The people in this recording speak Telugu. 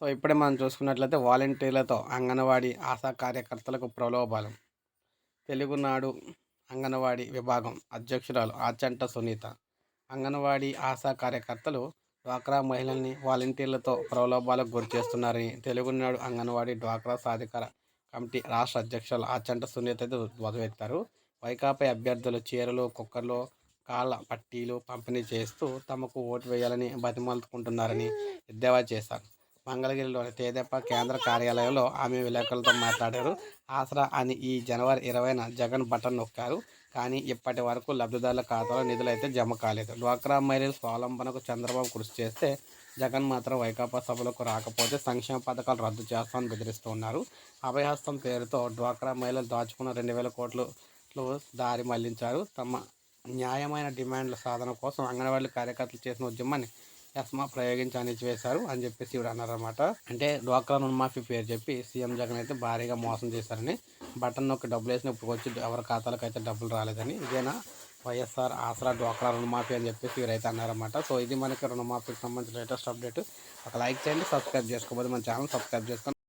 సో ఇప్పుడే మనం చూసుకున్నట్లయితే వాలంటీర్లతో అంగన్వాడీ ఆశా కార్యకర్తలకు ప్రలోభాలు తెలుగునాడు అంగన్వాడీ విభాగం అధ్యక్షురాలు ఆచంట సునీత. అంగన్వాడీ ఆశా కార్యకర్తలు డ్వాక్రా మహిళల్ని వాలంటీర్లతో ప్రలోభాలకు గురి చేస్తున్నారని తెలుగునాడు అంగన్వాడీ డ్వాక్రా సాధికార కమిటీ రాష్ట్ర అధ్యక్షులు ఆచంట సునీత అయితే ధ్వజమెత్తారు వైకాపా అభ్యర్థులు చీరలు కుక్కర్లు కాళ్ళ పట్టీలు పంపిణీ చేస్తూ తమకు ఓటు వేయాలని బతిమాలుకుంటున్నారని ఎద్దేవా చేశారు. మంగళగిరిలోని తేదెప్ప కేంద్ర కార్యాలయంలో ఆమె విలేకరులతో మాట్లాడారు. ఆసరా అని ఈ జనవరి ఇరవైన జగన్ బటన్ నొక్కారు. కానీ ఇప్పటి వరకు లబ్ధిదారుల ఖాతాలో నిధులు అయితే జమ కాలేదు. డ్వాక్రా మహిళల స్వావలంబనకు చంద్రబాబు కృషి చేస్తే జగన్ మాత్రం వైకాపా సభలకు రాకపోతే సంక్షేమ పథకాలు రద్దు చేస్తామని బెదిరిస్తున్నారు. అభయహస్తం పేరుతో డ్వాక్రా మహిళలు దాచుకున్న రెండు వేల కోట్లు దారి మళ్ళించారు. తమ న్యాయమైన డిమాండ్ల సాధన కోసం అంగన్వాడీ కార్యకర్తలు చేసిన ఉద్యమాన్ని ఎస్మా ప్రయోగించి అణిచివేశారు అని చెప్పేసి ఇవి అన్నారన్నమాట. అంటే డ్వాక్రా రుణమాఫీ పేరు చెప్పి సీఎం జగన్ అయితే భారీగా మోసం చేశారని బటన్ నొక్కి డబ్బులు వేసిన ఇప్పుడు వచ్చి ఎవరి ఖాతాలకు అయితే డబ్బులు రాలేదని ఇదేనా వైఎస్ఆర్ ఆసరా డ్వాక్రా రుణమాఫీ అని చెప్పేసి వీరైతే అన్నారన్నమాట. సో ఇది మనకి రుణమాఫీకి సంబంధించిన లేటెస్ట్ అప్డేట్. ఒక లైక్ చేయండి సబ్స్క్రైబ్ చేసుకోబోదు మన ఛానల్ సబ్స్క్రైబ్ చేసుకోండి.